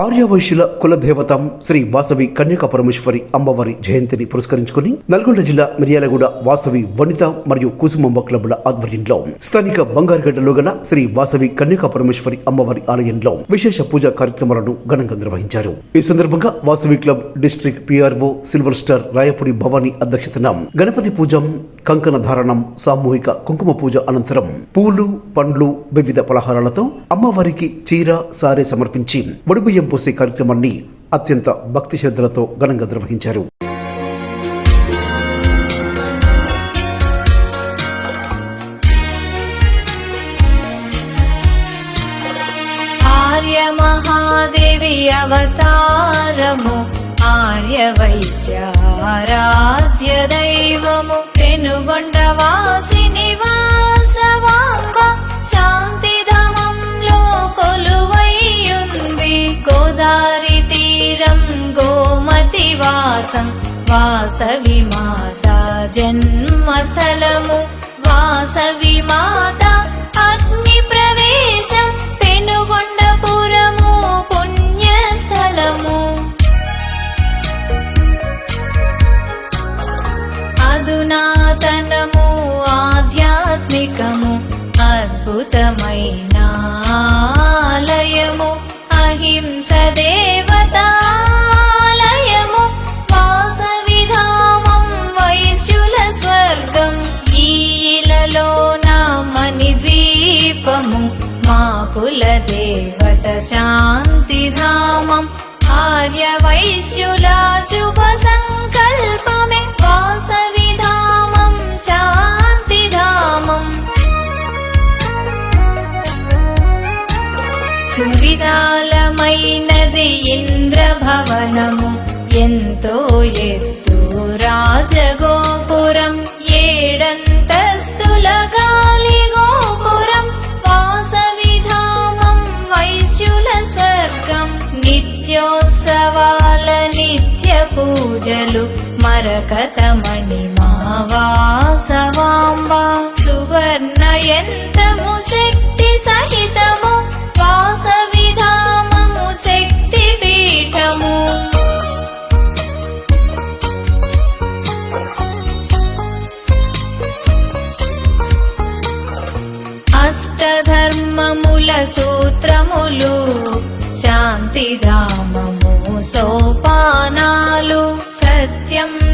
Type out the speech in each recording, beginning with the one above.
ఆర్యవైశ్యుల కులదేవత శ్రీ వాసవి కన్యక పరమేశ్వరి అమ్మవారి జయంతిని పురస్కరించుకుని నల్గొండ జిల్లా మిర్యాలగూడ వాసవి వనిత మరియు కుసుమంబ క్లబ్ల ఆధ్వర్యంలో స్థానిక బంగారుగడ్డలో గల శ్రీ వాసవి కన్యక పరమేశ్వరి అమ్మవారి ఆలయంలో విశేష పూజా కార్యక్రమాలను ఘనంగా నిర్వహించారు. ఈ సందర్భంగా Vasavi club district PRO silver star Rayapudi Bhavani అధ్యక్షతన గణపతి పూజ కంకణ ధారణం సామూహిక కుంకుమ పూజ అనంతరం పూలు పండ్లు వివిధ పలహారాలతో అమ్మవారికి చీర సారే సమర్పించి వడిబియ్యం పోసే కార్యక్రమాన్ని అత్యంత భక్తి శ్రద్ధలతో ఘనంగా నిర్వహించారు. ఆర్య మహాదేవి అవతారము ఆర్య వైశ్యారాధ్య దైవము పెనుగొండవాసి గోమతి వాసం వాసవి మాత జన్మస్థలము వాసవి మాత. అగ్ని ప్రవేశం పెనుగొండపురము పుణ్యస్థలము. అధునాతనము देवटशान्तिधामम् आर्यवैश्युला शुभसङ्कल्पमे वासविधामम् शान्तिधामम् सुविदालमयि नदीन्द्रभवनम् यन्तो यत्तु राजगोपुरम् एडन् పూజలు మరకతమణి మావాసవాంబా సువర్ణ యంత్రము శక్తి సహితము వాసవిధామము శక్తి పీఠము. అష్టధర్మముల సూత్రములు శాంతిధామము సోపానా സത്യം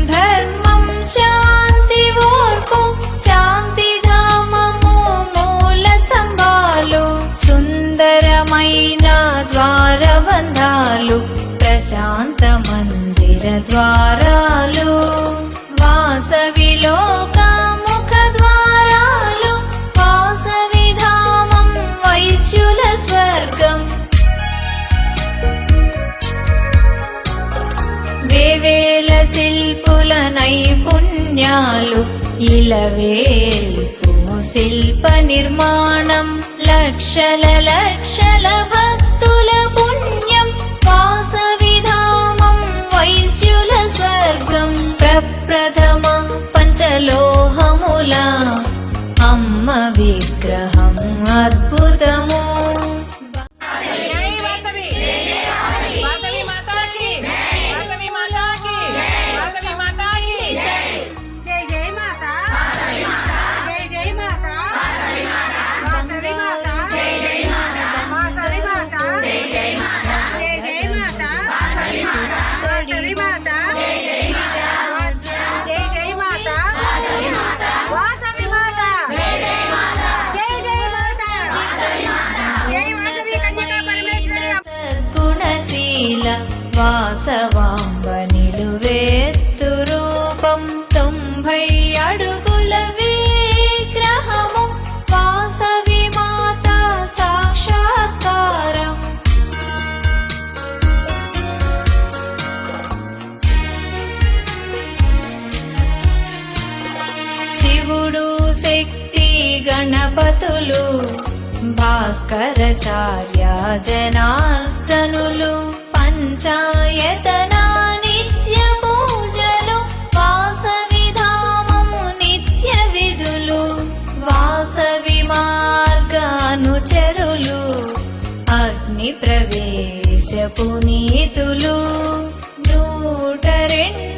ఇలవేల్పు శిల్ప నిర్మాణం లక్షల లక్షల నీల వాసవాంబ నిలువేత్తు రూపం తొంభై అడుగుల విగ్రహము వాసవి మాత సాక్షాత్కారం శివుడు శక్తి గణపతులు భాస్కరచార్య జనార్దనులు పంచాయతన నిత్య పూజలు వాసవిధామము నిత్య విధులు వాసవి మార్గానుచరులు అగ్ని ప్రవేశ దేశపు నూట రెండు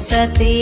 సతీ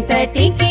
ఎంతటికి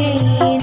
you.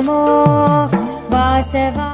नमो वासवा